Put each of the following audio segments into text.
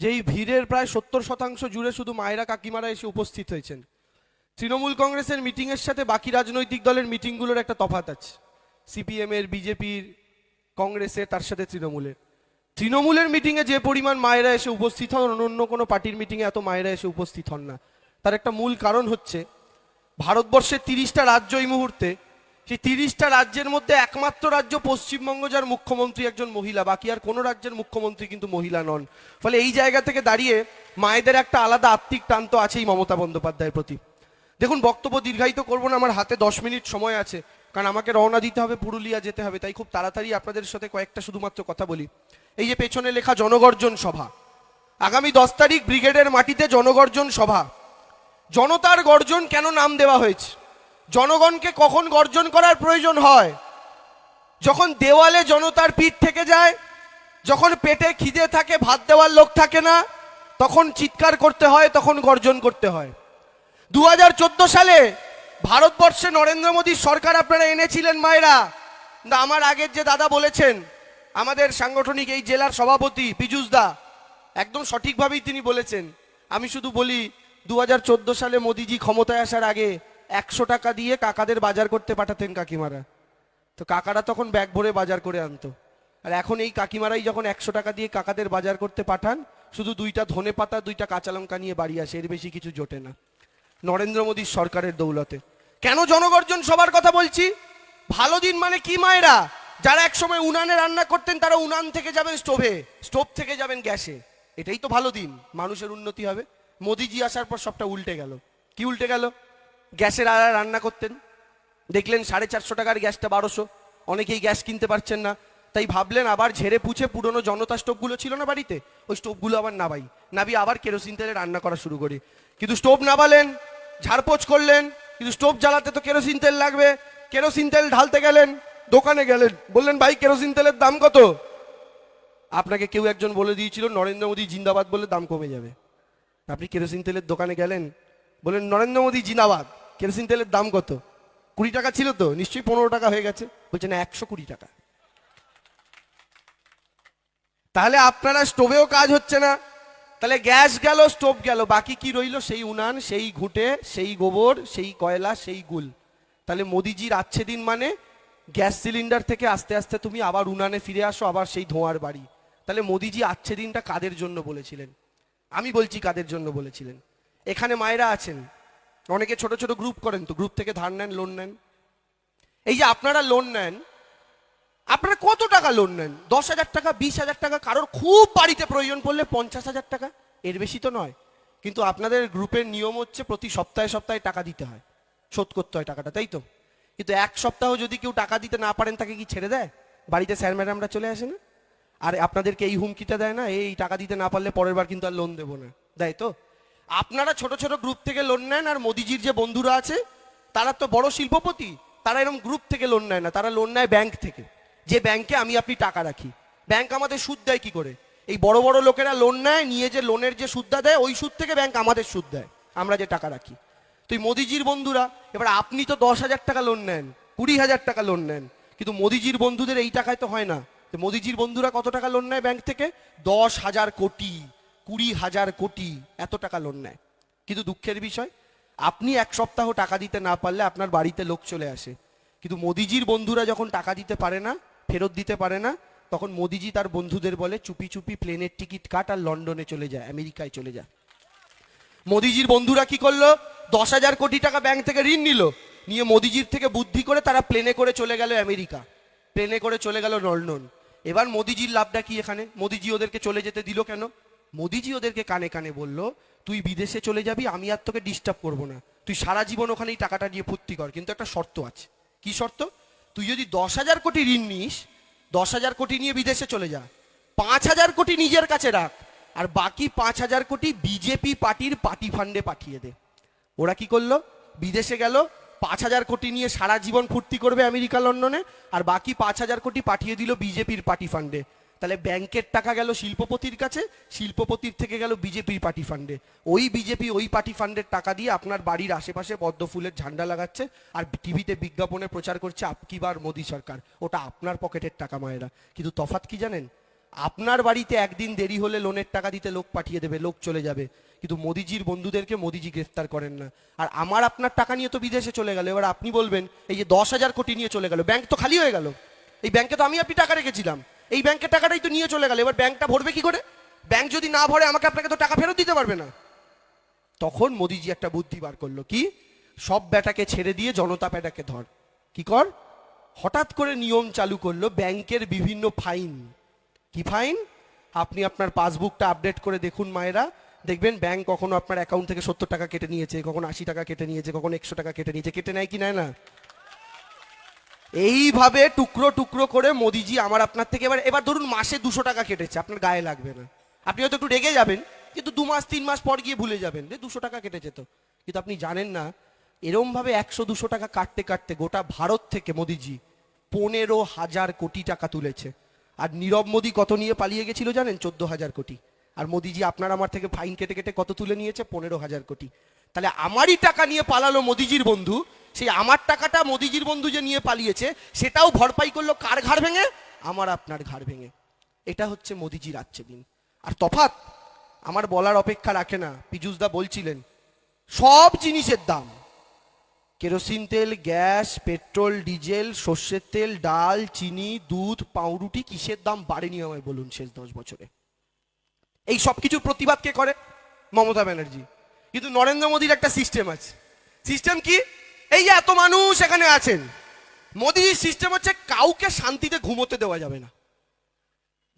যেই ভিড়ের প্রায় সত্তর শতাংশ জুড়ে শুধু মায়েরা কাকিমারা এসে উপস্থিত হয়েছেন। তৃণমূল কংগ্রেসের মিটিংয়ের সাথে বাকি রাজনৈতিক দলের মিটিংগুলোর একটা তফাৎ আছে। সিপিএমের, বিজেপির, কংগ্রেসের, তার সাথে তৃণমূলের। তৃণমূলের মিটিংয়ে যে পরিমাণ মায়েরা এসে উপস্থিত হন অন্য কোনো পার্টির মিটিংয়ে এত মায়েরা এসে উপস্থিত হন না। তার একটা মূল কারণ হচ্ছে, ভারতবর্ষের তিরিশটা রাজ্য এই মুহূর্তে সেই তিরিশটা রাজ্যের মধ্যে একমাত্র রাজ্য পশ্চিমবঙ্গ, যার মুখ্যমন্ত্রী একজন মহিলা, বাকি আর কোনো রাজ্যের মুখ্যমন্ত্রী কিন্তু মহিলা নন। ফলে এই জায়গা থেকে দাঁড়িয়ে মায়েদের একটা আলাদা আত্মিক টান তো আছেই মমতা বন্দ্যোপাধ্যায়ের প্রতি। দেখুন, বক্তব্য দীর্ঘায়িত করব না, আমার হাতে দশ মিনিট সময় আছে, কারণ আমাকে রওনা দিতে হবে, পুরুলিয়া যেতে হবে, তাই খুব তাড়াতাড়ি আপনাদের সাথে কয়েকটা শুধুমাত্র কথা বলি। এই যে পেছনে লেখা জনগর্জন সভা, আগামী দশ তারিখ ব্রিগেডের মাটিতে জনগর্জন সভা। জনতার গর্জন কেন নাম দেওয়া হয়েছে? জনগণকে কখন গর্জন করার প্রয়োজন হয়? যখন দেওয়ালে জনতার পিঠ থেকে যায়, যখন পেটে খিদে থাকে, ভাত দেওয়ার লোক থাকে না, তখন চিৎকার করতে হয়, তখন গর্জন করতে হয়। দু হাজার চোদ্দ সালে ভারতবর্ষে নরেন্দ্র মোদীর সরকার আপনারা এনেছিলেন মায়েরা। আমার আগের যে দাদা বলেছেন, আমাদের সাংগঠনিক এই জেলার সভাপতি পীযুষ দা, একদম সঠিকভাবেই তিনি বলেছেন। আমি শুধু বলি দু হাজার চোদ্দ সালে মোদিজি ক্ষমতায় আসার আগে একশো টাকা দিয়ে কাকাদের বাজার করতে পাঠাতেন কাকিমারা। তো কাকারা তখন ব্যাগ ভরে বাজার করে আনতো। আর এখন এই কাকিমারাই যখন একশো টাকা দিয়ে কাকাদের বাজার করতে পাঠান, শুধু দুইটা ধনে পাতা, দুইটা কাঁচা লঙ্কা নিয়ে বাড়ি আসে, এর বেশি কিছু জোটে না। নরেন্দ্র মোদীর সরকারের দৌলতে। কেন জনগর্জন সবার কথা বলছি? ভালো দিন মানে কি মায়েরা? যারা একসময় উনানে রান্না করতেন, তারা উনান থেকে যাবেন স্টোভে, স্টোভ থেকে যাবেন গ্যাসে। এটাই তো ভালো দিন, মানুষের উন্নতি হবে। মোদিজি আসার পর সবটা উল্টে গেল। কি উল্টে গেল? গ্যাসের আর রান্না করতেন। দেখলেন সাড়ে চারশো টাকার গ্যাসটা বারোশো। অনেকেই গ্যাস কিনতে পারছেন না। তাই ভাবলেন আবার ঝেড়ে পুছে পুরনো জনতা স্টোভগুলো ছিল না বাড়িতে? ওই স্টোভগুলো আবার নাবাই। নাবি আবার কেরোসিন তেলে রান্না করা শুরু করি। কিন্তু স্টোভ নাবালেন, ঝাড়পোছ করলেন, কিন্তু স্টোভ জ্বালাতে তো কেরোসিন তেল লাগবে। কেরোসিন তেল ঢালতে গেলেন, দোকানে গেলেন। বললেন, ভাই, কেরোসিন তেলের দাম কত? আপনাকে কেউ একজন বলে দিয়েছিল, নরেন্দ্র মোদী জিন্দাবাদ বলে দাম কমে যাবে। আপনি কেরোসিন তেলের দোকানে গেলেন, বললেন, নরেন্দ্র মোদী জিন্দাবাদ। কেরোসিন তেলের দাম কত? কুড়ি টাকা ছিল তো, নিশ্চয়ই পনেরো টাকা হয়ে গেছে। বলছে, না, একশো কুড়ি টাকা। তাহলে আপনারা স্টোভেও কাজ হচ্ছে না। তাহলে গ্যাস গেল, স্টোভ গেল, বাকি কি রইল? সেই উনান, সেই ঘুঁটে, সেই গোবর, সেই কয়লা, সেই গুল। তাহলে মোদিজির আচ্ছে দিন মানে গ্যাস সিলিন্ডার থেকে আস্তে আস্তে তুমি আবার উনানে ফিরে আসো, আবার সেই ধোঁয়ার বাড়ি। তাহলে মোদিজি আচ্ছে দিনটা কাদের জন্য বলেছিলেন? আমি বলছি কাদের জন্য বলেছিলেন। এখানে মায়েরা আছেন। অনেকে ছোট ছোট গ্রুপ করেন তো গ্রুপ থেকে ধার নেন লোন নেন। এই যে আপনারা লোন নেন, আপনারা কত টাকা লোন নেন? দশ হাজার টাকা, বিশ হাজার টাকা, কারোর খুব বাড়িতে প্রয়োজন পড়লে পঞ্চাশ হাজার টাকা? এর বেশি তো নয়। কিন্তু আপনাদের গ্রুপের নিয়ম হচ্ছে প্রতি সপ্তাহে সপ্তাহে টাকা দিতে হয়। শোধ করতে হয় টাকাটা, তাই তো? কিন্তু এক সপ্তাহ যদি কেউ টাকা দিতে না পারেন, তাকে কি ছেড়ে দেয়? বাড়িতে স্যার ম্যাডামরা চলে আসে না? আর আপনাদেরকে এই হুমকিটা দেয় না, এই টাকা দিতে না পারলে পরের বার কিন্তু আর লোন দেবো না। দেয় তো? আপনারা ছোট ছোট গ্রুপ থেকে লোন নেন আর মোদিজির যে বন্ধুরা আছে, তারা তো বড় শিল্পপতি, তারা এরকম গ্রুপ থেকে লোন নেয় না, তারা লোন নেয় ব্যাংক থেকে। যে ব্যাংকে আমি আপনি টাকা রাখি। ব্যাংক আমাদের সুদ দেয় কি করে? এই বড় বড় লোকেরা লোন নেয়, নিয়ে যে লোনের যে সুদটা দেয়, ওই সুদ থেকে ব্যাংক আমাদের সুদ দেয়। আমরা যে টাকা রাখি। তো এই মোদিজির বন্ধুরা, এবার আপনি তো দশ হাজার টাকা লোন নেন, কুড়ি হাজার টাকা লোন নেন, কিন্তু মোদিজির বন্ধুদের এই টাকায় তো হয় না। মোদিজির বন্ধুরা কত টাকা লোন নেয় ব্যাংক থেকে? দশ হাজার কোটি। কুড়ি হাজার কোটি এত টাকা লোন নেয়। কিন্তু দুঃখের বিষয়, আপনি এক সপ্তাহ টাকা দিতে না পারলে আপনার বাড়িতে লোক চলে আসে। কিন্তু মোদিজির বন্ধুরা যখন টাকা দিতে পারে না, ফেরত দিতে পারে না, তখন মোদিজি তার বন্ধুদের বলে, চুপি চুপি প্লেনের টিকিট কাট আর লন্ডনে চলে যায় আমেরিকায় চলে যায় মোদিজির বন্ধুরা কি করল? দশ হাজার কোটি টাকা ব্যাংক থেকে ঋণ নিল। নিয়ে মোদিজির থেকে বুদ্ধি করে তারা প্লেনে করে চলে গেল আমেরিকা। প্লেনে করে চলে গেল লন্ডন। এবার মোদিজির লাভটা কি এখানে? মোদিজি ওদেরকে চলে যেতে দিল কেন? মোদিজি ওদেরকে কানে কানে বলল, তুই বিদেশে চলে যাবি, আমি আর তোকে ডিস্টার্ব করব না। তুই সারা জীবন ওখানে এই টাকাটা নিয়ে ফুর্তি কর, কিন্তু একটা শর্ত আছে। কি শর্ত? তুই যদি দশ হাজার কোটি ঋণ নিস, দশ হাজার কোটি নিয়ে বিদেশে চলে যা। পাঁচ হাজার কোটি নিজের কাছে রাখ, আর বাকি পাঁচ হাজার কোটি বিজেপি পার্টির পার্টি ফান্ডে পাঠিয়ে দে। ওরা কি করল? বিদেশে গেল, পাঁচ হাজার কোটি নিয়ে সারা জীবন ফুর্তি করবে আমেরিকা, লন্ডনে, আর বাকি পাঁচ হাজার কোটি পাঠিয়ে দিল বিজেপির পার্টি ফান্ডে তাহলে ব্যাংকের টাকা গেল শিল্পপতির কাছে, শিল্পপতির থেকে গেল বিজেপির পার্টি ফান্ডে। ওই বিজেপি ওই পার্টি ফান্ডের টাকা দিয়ে আপনার বাড়ির আশেপাশে পদ্ম ফুলের ঝান্ডা লাগাচ্ছে আর টিভিতে বিজ্ঞাপনে প্রচার করছে আপকিবার মোদী সরকার। ওটা আপনার পকেটের টাকা মায়েরা। কিন্তু তফাৎ কি জানেন? আপনার বাড়িতে একদিন দেরি হলে লোনের টাকা দিতে লোক পাঠিয়ে দেবে, লোক চলে যাবে। কিন্তু মোদিজির বন্ধুদেরকে মোদিজি গ্রেফতার করেন না। আর আমার আপনার টাকা নিয়ে তো বিদেশে চলে গেল। এবার আপনি বলবেন, এই যে দশ হাজার কোটি নিয়ে চলে গেল, ব্যাংক তো খালি হয়ে গেল। এই ব্যাংকে তো আমি আপনি টাকা রেখেছিলাম। এই ব্যাংকের টাকাটাই তো নিয়ে চলে গেল। এবার ব্যাংকটা ভরবে কি করে? ব্যাংক যদি না ভরে, আমাকে আপনাকে তো টাকা ফেরত দিতে পারবে না। তখন মোদিজি একটা বুদ্ধি বার করল, কি? সব ব্যাটাকে ছেড়ে দিয়ে জনতা ব্যাটাকে ধর। কি কর? হঠাৎ করে নিয়ম চালু করল ব্যাংকের বিভিন্ন ফাইন। কি ফাইন? আপনি আপনার পাসবুকটা আপডেট করে দেখুন মায়েরা। দেখবেন ব্যাংক কখনো আপনার অ্যাকাউন্ট থেকে সত্তর টাকা কেটে নিয়েছে, কখনো আশি টাকা কেটে নিয়েছে, কখনো একশো টাকা কেটে নিয়েছে। কেটে নেয় কি, নেয় না? এইভাবে টুকরো টুকরো করে মোদিজি আমার আপনার থেকে এবার এবার ধরুন মাসে দুশো টাকা কেটেছে, আপনার গায়ে লাগবে না। আপনি হয়তো একটু রেগে যাবেন, কিন্তু দু মাস, তিন মাস পর গিয়ে ভুলে যাবেন যে দুশো টাকা কেটেছে তো। কিন্তু আপনি জানেন না এরম ভাবে একশো, দুশো টাকা কাটতে কাটতে গোটা ভারত থেকে মোদিজি পনেরো হাজার কোটি টাকা তুলেছে। আর নীরব মোদি কত নিয়ে পালিয়ে গেছিল জানেন? চোদ্দ হাজার কোটি। আর মোদিজি আপনার আমার থেকে ফাইন কেটে কেটে কত তুলে নিয়েছে? পনেরো হাজার কোটি। তাহলে আমারই টাকা নিয়ে পালালো মোদিজির বন্ধু, সেই আমার টাকাটা মোদিজির বন্ধু যে নিয়ে পালিয়েছে, সেটাও ভরপাই করল কার ঘাড় ভেঙে? আমার আপনার ঘাড় ভেঙে। এটা হচ্ছে মোদিজির আজকে দিন। আর তফাত আমার বলার অপেক্ষা রাখে না, পীযুষদা বলছিলেন, সব জিনিসের দাম। কেরোসিন তেল, গ্যাস, পেট্রোল, ডিজেল, সর্ষের তেল, ডাল, চিনি, দুধ, পাউরুটি কিসের দাম বাড়েনি আমায় বলুন শেষ দশ বছরে? এই সব কিছুর প্রতিবাদ কে করে? মমতা ব্যানার্জি। কিন্তু নরেন্দ্র মোদীর একটা সিস্টেম আছে। সিস্টেম কি? এই যে এত মানুষ এখানে আছেন, মোদীর সিস্টেম হচ্ছে কাউকে শান্তিতে ঘুমোতে দেওয়া যাবে না।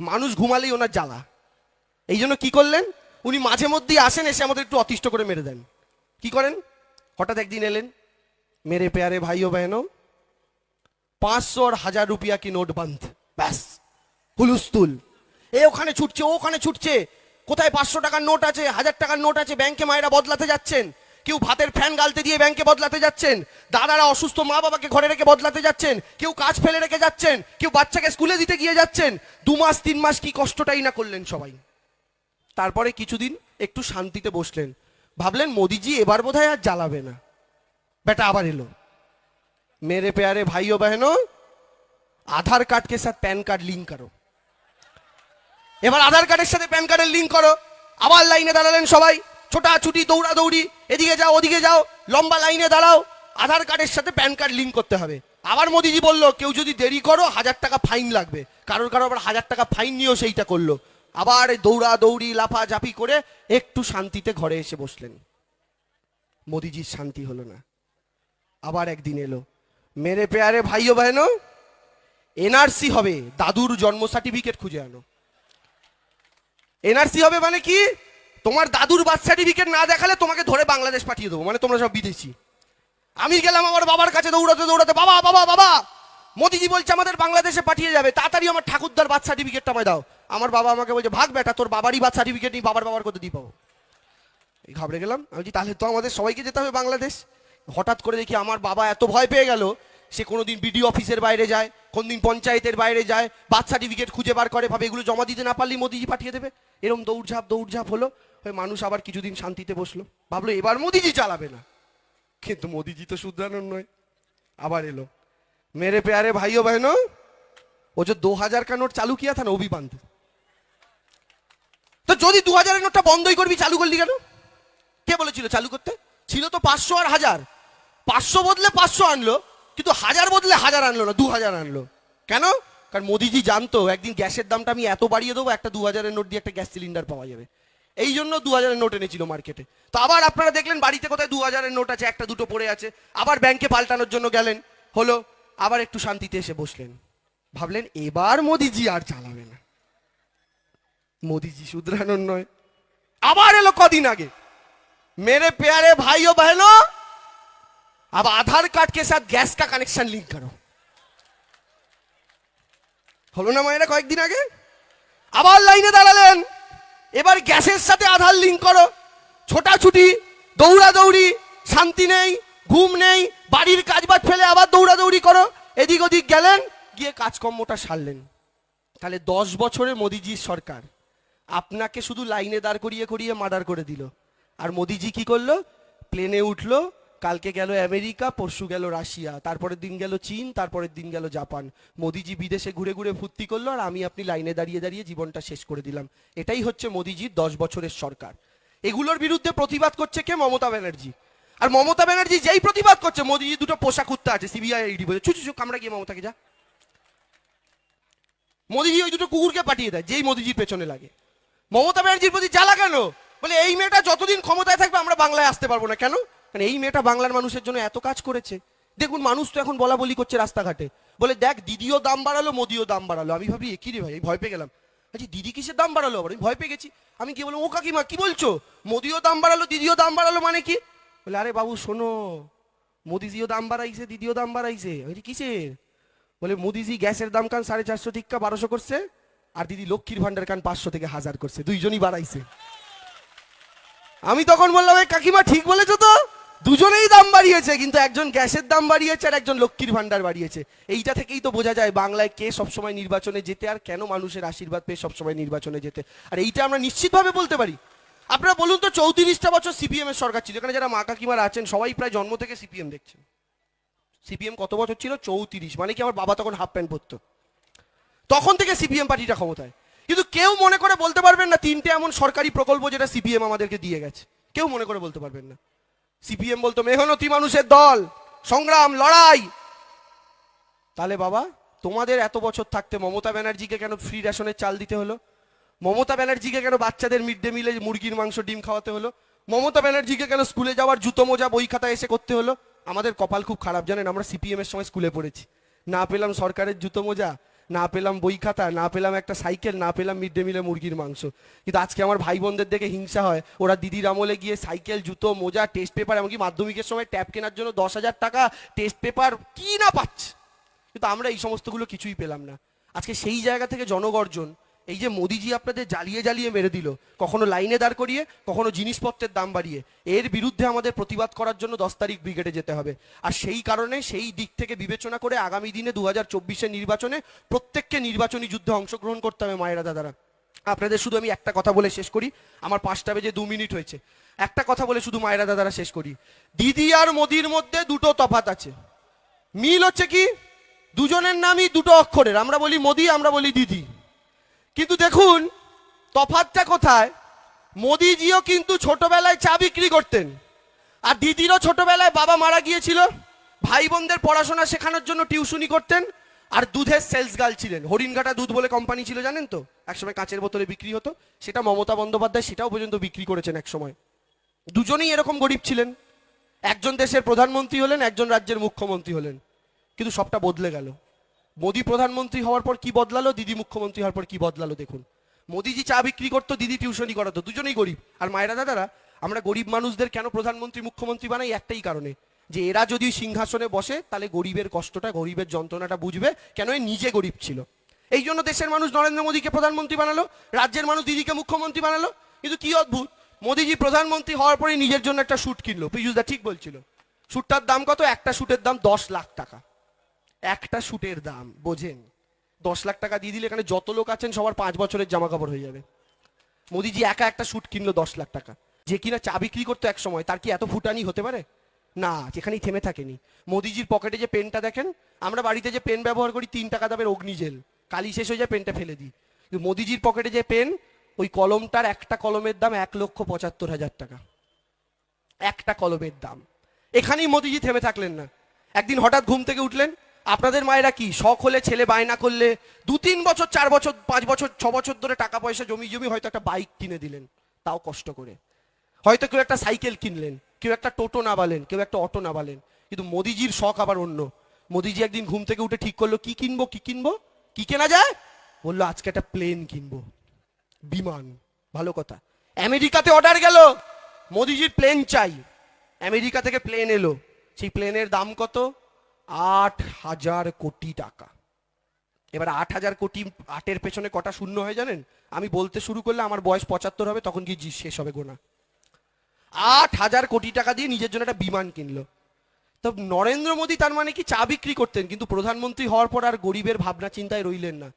মানুষ ঘুমালেই ওনার জ্বালা। এই জন্য কি করলেন? উনি মাঝে মধ্যেই আসেন, এসে আমাদের একটু অতিষ্ঠ করে মেরে দেন। কি করেন? হঠাৎ একদিন এলেন, মেরে পেয়ারে ভাইও বহনো পাঁচশো আর হাজার রুপিয়া কি নোট বন্ধ ব্যাস হুলুস্তুল এ ওখানে ছুটছে ওখানে ছুটছে কোথায় পাঁচশো টাকার নোট আছে, হাজার টাকার নোট আছে, ব্যাংকে মায়েরা বদলাতে যাচ্ছেন? কেউ ভাতের ফ্যান গালতে দিয়ে ব্যাংকে বদলাতে যাচ্ছেন? দাদারা অসুস্থ মা বাবাকে ঘরে রেখে বদলাতে যাচ্ছেন? কেউ কাজ ফেলে রেখে যাচ্ছেন? কেউ বাচ্চাকে স্কুলে দিতে গিয়ে যাচ্ছেন? দু মাস, তিন মাস কি কষ্টটাই না করলেন সবাই? তারপরে কিছুদিন একটু শান্তিতে বসলেন। ভাবলেন, মোদিজি এবার বোধ আর জ্বালাবে না। বেটা আবার এলো। মেরে পেয়ারে ভাইও বেহেন আধার কার্ডকে স্যার প্যান কার্ড লিঙ্ক করো। এবার আধার কার্ডের সাথে প্যান কার্ডের লিঙ্ক করো। আবার লাইনে দাঁড়ালেন সবাই। ছোটাছুটি দৌড়া দৌড়ি এদিকে যাও, ওদিকে যাও, লম্বা লাইনে দাঁড়াও। আধার কার্ডের সাথে প্যান কার্ড লিঙ্ক করতে হবে। আবার মোদিজি বলল, কেউ যদি দেরি করো, হাজার টাকা ফাইন লাগবে। কারোর কারও আবার হাজার টাকা ফাইন নিয়েও সেইটা করল। আবার দৌড়া দৌড়ি লাফা ঝাপি করে একটু শান্তিতে ঘরে এসে বসলেন। মোদিজির শান্তি হলো না। আবার একদিন এলো। মেরে পেয়ারে ভাইও বহেনো এনআরসি হবে। দাদুর জন্ম সার্টিফিকেট খুঁজে আনো। এনআরসি হবে মানে কি? তোমার দাদুর বার্থ সার্টিফিকেট না দেখালে তোমাকে ধরে বাংলাদেশ পাঠিয়ে দেবো মানে তোমরা সব বিদেশি। আমি গেলাম আমার বাবার কাছে দৌড়াতে দৌড়াতে, বাবা বাবা বাবা! মোদিজি বলছে, আমাদের বাংলাদেশে পাঠিয়ে যাবে, তাড়াতাড়ি আমার ঠাকুরদার বার্থ সার্টিফিকেটটা আমায় দাও। আমার বাবা আমাকে বলছে, ভাগ বেটা, তোর বাবারই বার্থ সার্টিফিকেট নেই বাবার বাবার কত দিয়ে পাবো। এই ঘাবড়ে গেলাম, আমি তাহলে তো আমাদের সবাইকে যেতে হবে বাংলাদেশ। হঠাৎ করে দেখি আমার বাবা এত ভয় পেয়ে গেল সে কোনো দিন বিডিও অফিসের বাইরে যায় কোন দিন পঞ্চায়েতের বাইরে যায়, বার্থ সার্টিফিকেট খুঁজে বার করে, ভাবে এগুলো জমা দিতে না পারলে মোদিজি পাঠিয়ে দেবে। এরম দৌড়ঝাঁপ দৌড়ঝাঁপ হলো মানুষ আবার কিছুদিন শান্তিতে বসল। ভাবলো এবার মোদিজি চালাবে না। কিন্তু মোদিজি তো শুধরানোর নয়। আবার এলো। মেরে পেয়ারে ভাইও বহনো ও যে দু হাজার কা নোট চালু কিয়া থা না তো যদি দু হাজারের নোটটা বন্ধই করবি, চালু করলি কেন? কে বলেছিল চালু করতে? ছিল তো পাঁচশো আর হাজার। পাঁচশো বদলে পাঁচশো আনলো। কিন্তু হাজার বদলে হাজার আনলো না দু হাজার আনলো। কেন? কারণ মোদিজি জানতো, একদিন গ্যাসের দামটা আমি এত বাড়িয়ে দেবো, একটা দু হাজারের নোট দিয়ে একটা গ্যাস সিলিন্ডার পাওয়া যাবে। এই জন্য দু হাজারের নোট এনেছিল মার্কেটে। তো আবার আপনারা দেখলেন বাড়িতে কোথায় দু হাজারের নোট আছে, একটা দুটো পড়ে আছে। আবার ব্যাংকে পাল্টানোর জন্য গেলেন, হলো, আবার একটু শান্তিতে এসে বসলেন। ভাবলেন, এবার মোদিজি আর চালাবে না। মোদিজি শুধরানোর নয়। আবার এলো কদিন আগে। মেরে পেয়ারে ভাইও বহলো अब आधार कार्ड के साथ गैस का कनेक्शन लिंक करो হলো না মায়েরা কয়েকদিন আগে আবার লাইনে দাঁড়ালেন এবার গ্যাসের সাথে আধার লিঙ্ক করো ছোটাছুটি দৌড়াদৌড়ি শান্তি নেই ঘুম নেই বাড়ির কাজ বাজ ফেলে আবার দৌড়াদৌড়ি করো এদিক ওদিক গেলেন গিয়ে কাজকর্মটা সারলেন তাহলে দশ বছরে মোদিজির সরকার আপনাকে শুধু লাইনে দাঁড় করিয়ে করিয়ে মার্ডার করে দিল আর মোদিজি কি করলো প্লেনে উঠলো কালকে গেল আমেরিকা, পরশু গেল রাশিয়া, তারপরের দিন গেল চীন, তারপরের দিন গেল জাপান। মোদিজি বিদেশে ঘুরে ঘুরে ফুর্তি করল আর আমি আপনি লাইনে দাঁড়িয়ে দাঁড়িয়ে জীবনটা শেষ করে দিলাম। এটাই হচ্ছে মোদিজির দশ বছরের সরকার। এগুলোর বিরুদ্ধে প্রতিবাদ করছে কে? মমতা ব্যানার্জি। আর মমতা ব্যানার্জি যেই প্রতিবাদ করছে, মোদিজি দুটো পোশাক কুত্তা আছে, সিবিআই ইডি বলে। চু কামড়া গিয়ে মমতাকে যা। মোদিজি ওই দুটো কুকুরকে পাঠিয়ে দেয়, যেই মোদিজির পেছনে লাগে। মমতা ব্যানার্জির প্রতি জ্বালা কেন? বলে, এই মেয়েটা যতদিন ক্ষমতায় থাকবে, আমরা বাংলায় আসতে পারব না। কেন? কারণ এই মেয়েটা বাংলার মানুষের জন্য এত কাজ করেছে। দেখুন, মানুষ তো এখন বলা বলি করছে রাস্তাঘাটে। বলে, দেখ, দিদিও দাম বাড়ালো, মোদিও দাম বাড়ালো। আমি ভাবি একই রে ভাই? ভয় পেয়ে গেলাম। আচ্ছা দিদি কিসের দাম বাড়ালো? আবার আমি ভয় পেয়ে গেছি। আমি কি বললাম, ও কাকিমা, কি বলছো? মোদিও দাম বাড়ালো, দিদিও দাম বাড়ালো মানে কি? বলে, আরে বাবু, শোনো, মোদিজিও দাম বাড়াইছে, দিদিও দাম বাড়াইছে। কিসের? বলে, মোদিজি গ্যাসের দাম কান সাড়ে চারশো টিক্কা বারোশো করছে, আর দিদি লক্ষ্মীর ভান্ডার কান পাঁচশো থেকে হাজার করছে। দুইজনই বাড়াইছে। আমি তখন বললাম কাকিমা, ঠিক বলেছ তো? দুজনেই দাম বাড়িয়েছে, কিন্তু একজন গ্যাসের দাম বাড়িয়েছে আর একজন লক্ষ্মীর ভান্ডার বাড়িয়েছে। এইটা থেকেই তো বোঝা যায় বাংলায় কে সবসময় নির্বাচনে যেতে আর কেন মানুষের আশীর্বাদ পেয়ে সবসময় নির্বাচনে যেতে আর এইটা আমরা নিশ্চিতভাবে বলতে পারি। আপনারা বলুন তো, চৌত্রিশটা বছর সিপিএম এর সরকার ছিল, এখানে যারা মা কাকিমারা আছেন, সবাই প্রায় জন্ম থেকে সিপিএম দেখছেন। সিপিএম কত বছর ছিল? চৌত্রিশ। মানে কি আমার বাবা তখন হাফ প্যান্ট পরতো। তখন থেকে সিপিএম পার্টিটা ক্ষমতায়। কিন্তু কেউ মনে করে বলতে পারবেন না, তিনটে এমন সরকারি প্রকল্প যেটা সিপিএম আমাদেরকে দিয়ে গেছে। কেউ মনে করে বলতে পারবেন না। সিপিএম বলতো, মেহনতি মানুষের দল, সংগ্রাম, লড়াই। তাহলে বাবা, তোমাদের এত বছর থাকতে মমতা ব্যানার্জিকে কেন ফ্রি রেশনের চাল দিতে হলো? মমতা ব্যানার্জিকে কেন বাচ্চাদের মিড ডে মিলে মুরগির মাংস, ডিম খাওয়াতে হলো? মমতা ব্যানার্জিকে কেন স্কুলে যাওয়ার জুতো মোজা, বই খাতা এসে করতে হলো? আমাদের কপাল খুব খারাপ, জানেন? আমরা সিপিএম এর সময় স্কুলে পড়েছি। না পেলাম সরকারের জুতো মোজা না পেলাম বই খাতা, না পেলাম একটা সাইকেল, না পেলাম মিড ডে মিলে মুরগির মাংস। কিন্তু আজকে আমার ভাই বোনদের দেখে হিংসা হয়। ওরা দিদির আমলে গিয়ে সাইকেল, জুতো, মোজা, টেস্ট পেপার, এমনকি মাধ্যমিকের সময় ট্যাপ কেনার জন্য দশ হাজার টাকা টেস্ট পেপার কি না পাচ্ছে? কিন্তু আমরা এই সমস্তগুলো কিছুই পেলাম না। আজকে সেই জায়গা থেকে জনগর্জন এই যে মোদিজি আপনাদের জ্বালিয়ে জ্বালিয়ে মেরে দিল, কখনো লাইনে দাঁড় করিয়ে, কখনো জিনিসপত্রের দাম বাড়িয়ে, এর বিরুদ্ধে আমাদের প্রতিবাদ করার জন্য দশ তারিখ ব্রিগেডে যেতে হবে। আর সেই কারণে সেই দিক থেকে বিবেচনা করে আগামী দিনে দু হাজার নির্বাচনে প্রত্যেককে নির্বাচনী যুদ্ধে অংশগ্রহণ করতে হবে মায়েরা দাদারা। আপনাদের শুধু আমি একটা কথা বলে শেষ করি, আমার পাঁচটা বেজে দু মিনিট হয়েছে। একটা কথা বলে শুধু মায়েরা দাদারা শেষ করি। দিদি আর মোদির মধ্যে দুটো তফাত আছে। মিল হচ্ছে কি? দুজনের নামই দুটো অক্ষরের, আমরা বলি মোদি, আমরা বলি দিদি। কিন্তু দেখুন তফাতটা কোথায়? মোদিজিও কিন্তু ছোটবেলায় চা বিক্রি করতেন। আর দিদিরও ছোটবেলায় বাবা মারা গিয়েছিল। ভাই বোনদের পড়াশোনা শেখানোর জন্য টিউশনি করতেন। আর দুধের সেলস গার্ল ছিলেন। হরিণঘাটা দুধ বলে কোম্পানি ছিল, জানেন তো? একসময় কাঁচের বোতলে বিক্রি হতো। সেটা মমতা বন্দ্যোপাধ্যায় সেটাও পর্যন্ত বিক্রি করেছেন একসময়। দুজনেই এরকম গরিব ছিলেন। একজন দেশের প্রধানমন্ত্রী হলেন, একজন রাজ্যের মুখ্যমন্ত্রী হলেন। কিন্তু সবটা বদলে গেল। মোদি প্রধানমন্ত্রী হওয়ার পর কি বদলালো? দিদি মুখ্যমন্ত্রী হওয়ার পর কি বদলালো? দেখুন। মোদিজি চা বিক্রি করতো, দিদি টিউশনি করাতো, দুজনেই গরিব। আর মায়েরা, দাদারা, আমরা গরিব মানুষদের কেন প্রধানমন্ত্রী, মুখ্যমন্ত্রী বানাই একটাই কারণে? যে এরা যদি সিংহাসনে বসে, তাহলে গরিবের কষ্টটা, গরিবের যন্ত্রণাটা বুঝবে কেন এ নিজে গরিব ছিল। এই জন্য দেশের মানুষ নরেন্দ্র মোদীকে প্রধানমন্ত্রী বানালো, রাজ্যের মানুষ দিদিকে মুখ্যমন্ত্রী বানালো। কিন্তু কি অদ্ভুত, মোদিজি প্রধানমন্ত্রী হওয়ার পরে নিজের জন্য একটা শুট কিনলো। পীযুষদা ঠিক বলছিল, শুটটার দাম কত? একটা শুটের দাম দশ লাখ টাকা। একটা শুটের দাম, বোঝেন? দশ লাখ টাকা দিয়ে দিলে এখানে যত লোক আছেন, সবার পাঁচ বছরের জামা কাপড় হয়ে যাবে। মোদিজি একা একটা শুট কিনলো দশ লাখ টাকা। যে কিনা চা বিক্রি করতো এক সময়, তার কি এত ফুটানি হতে পারে? না যেখানেই থেমে থাকেনি। মোদিজির পকেটে যে পেনটা দেখেন, আমরা বাড়িতে যে পেন ব্যবহার করি, তিন টাকা দামের অগ্নিজেল। কালি শেষ হয়ে যায়, পেনটা ফেলে দিই। মোদিজির পকেটে যে পেন, ওই কলমটার একটা কলমের দাম এক লক্ষ পঁচাত্তর হাজার টাকা। একটা কলমের দাম। এখানেই মোদিজি থেমে থাকলেন না। একদিন হঠাৎ ঘুম থেকে উঠলেন আপনাদের মায়েরা কি শখ হলে, ছেলে বায়না করলে দু তিন বছর, চার বছর, পাঁচ বছর, ছ বছর ধরে টাকা পয়সা জমি জমি হয়তো একটা বাইক কিনে দিলেন, তাও কষ্ট করে। হয়তো কেউ একটা সাইকেল কিনলেন, কেউ একটা টোটো নাবালেন, কেউ একটা অটো নাবালেন, কিন্তু মোদিজির শখ আবার অন্য। মোদিজি একদিন ঘুম থেকে উঠে ঠিক করল, কি কিনবো কি কিনবো? কি কেনা যায়? বলল, আজকে একটা প্লেন কিনবো। বিমান। ভালো কথা। আমেরিকাতে অর্ডার গেল। মোদিজির প্লেন চাই। আমেরিকা থেকে প্লেন এলো। সেই প্লেনের দাম কত? আট হাজার কোটি টাকা। এবার আট হাজার কোটি আটের পেছনে কটা শূন্য হয় জানেন? আমি বলতে শুরু করলে আমার বয়স পঁচাত্তর হবে, তখন কি শেষ হবে গোনা। আট হাজার কোটি টাকা দিয়ে নিজের জন্য একটা বিমান কিনলো। তো নরেন্দ্র মোদী তার মানে কি? চা বিক্রি করতেন, কিন্তু প্রধানমন্ত্রী হওয়ার পর আর গরিবের ভাবনা চিন্তায় রইলেন না।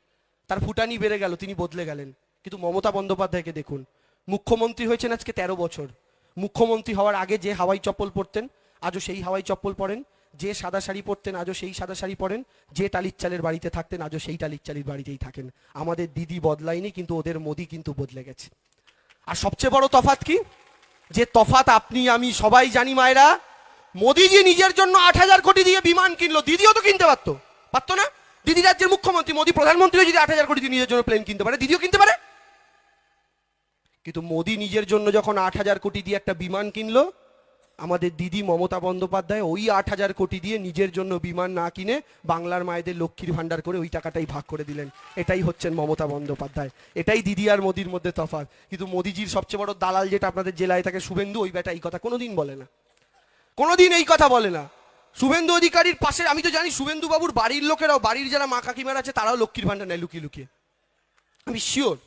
তার ফুটানি বেড়ে গেল, তিনি বদলে গেলেন। কিন্তু মমতা বন্দ্যোপাধ্যায়কে দেখুন, মুখ্যমন্ত্রী হয়েছেন আজকে তেরো বছর। মুখ্যমন্ত্রী হওয়ার আগে যে হাওয়াই চপ্পল পরতেন, আজও সেই হাওয়াই চপ্পল পরেন। যে সাদা শাড়ি পরতেন আজও সেই সাদা শাড়ি পরেন, যে টালির চালের বাড়িতে থাকতেন আজও সেই টালির চালির বাড়িতেই থাকেন। আমাদের দিদি বদলায়নি, কিন্তু ওদের মোদি কিন্তু বদলে গেছে। আর সবচেয়ে বড় তফাত কি? যে তফাত আপনি, আমি সবাই জানি মায়েরা, মোদিজি নিজের জন্য আট হাজার কোটি দিয়ে বিমান কিনলো, দিদিও তো কিনতে পারতো। পারতো না? দিদি রাজ্যের মুখ্যমন্ত্রী, মোদি প্রধানমন্ত্রীও যদি আট হাজার কোটি দিয়ে নিজের জন্য প্লেন কিনতে পারে, দিদিও কিনতে পারে। কিন্তু মোদি নিজের জন্য যখন আট হাজার কোটি দিয়ে একটা বিমান কিনলো আমাদের দিদি মমতা বন্দ্যোপাধ্যায় ওই আট হাজার কোটি দিয়ে নিজের জন্য বিমান না কিনে বাংলার মায়েদের লক্ষ্মীর ভাণ্ডার করে ওই টাকাটাই ভাগ করে দিলেন। এটাই হচ্ছেন মমতা বন্দ্যোপাধ্যায়। এটাই দিদি আর মোদির মধ্যে তফাৎ। কিন্তু মোদিজির সবচেয়ে বড় দালাল যেটা আপনাদের জেলায় থাকে, শুভেন্দু, ওই বেটা এই কথা কোনোদিন বলে না। কোনোদিন এই কথা বলে না। শুভেন্দু অধিকারীর পাশে, আমি তো জানি শুভেন্দু বাবুর বাড়ির লোকেরাও, বাড়ির যারা মা কাকিমার আছে, তারাও লক্ষ্মীর ভাণ্ডার নেয় লুকিয়ে লুকিয়ে। আমি শিওর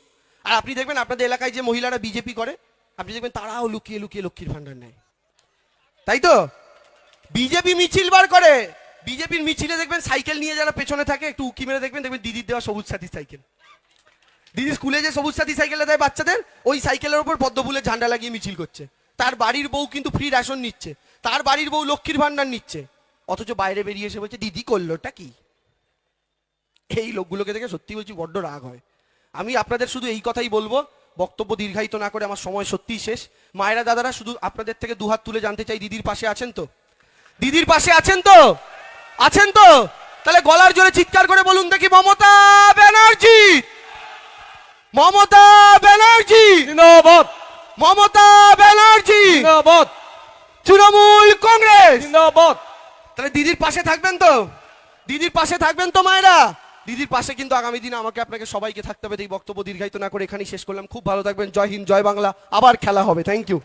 আর আপনি দেখবেন, আপনাদের এলাকায় যে মহিলারা বিজেপি করে, আপনি দেখবেন তারাও লুকিয়ে লুকিয়ে লক্ষ্মীর ভাণ্ডার নেয়। তাই তো? বিজেপি মিছিল বার করে। বিজেপির মিছিলে দেখবেন সাইকেল নিয়ে যারা পেছনে থাকে, একটু উকি মেরে দেখবেন দেখবেন দিদির দেওয়া সবুজ সাথী সাইকেল। দিদি স্কুলে যে সবুজ সাথী সাইকেলটা দেয় বাচ্চাদের, ওই সাইকেলের উপর পদ্ম ফুলের ঝান্ডা লাগিয়ে মিছিল করছে। তার বাড়ির বউ কিন্তু ফ্রি রেশন নিচ্ছে। তার বাড়ির বউ লক্ষ্মীর ভাণ্ডার নিচ্ছে। অথচ বাইরে বেরিয়ে এসে বলছে, দিদি, করলোটা কি? এই লোকগুলোকে দেখে সত্যি বলছি বড্ড রাগ হয়। আমি আপনাদের শুধু এই কথাই বলব বক্তব্য দীর্ঘায়িত না করে আমার সময় সত্যিই শেষ। মায়েরা দাদারা শুধু আপনাদের থেকে দুহাত তুলে জানতে চাই দিদির পাশে আছেন তো? দিদির পাশে আছেন তো? আছেন তো? তাহলে গলার জোরে চিৎকার করে বলুন দেখি মমতা ব্যানার্জি! মমতা ব্যানার্জি! জিন্দাবাদ! মমতা ব্যানার্জি! জিন্দাবাদ! তৃণমূল কংগ্রেস! জিন্দাবাদ! তাহলে দিদির পাশে থাকবেন তো? দিদির পাশে থাকবেন তো মায়েরা? দিদির পাশে কিন্তু আগামী দিনে আমাকে, আপনাকে সবাইকে থাকতে হবে। এই বক্তব্য দীর্ঘায়িত না করে এখানেই শেষ করলাম। খুব ভালো থাকবেন। জয় হিন্দ, জয় বাংলা। আবার খেলা হবে। Thank you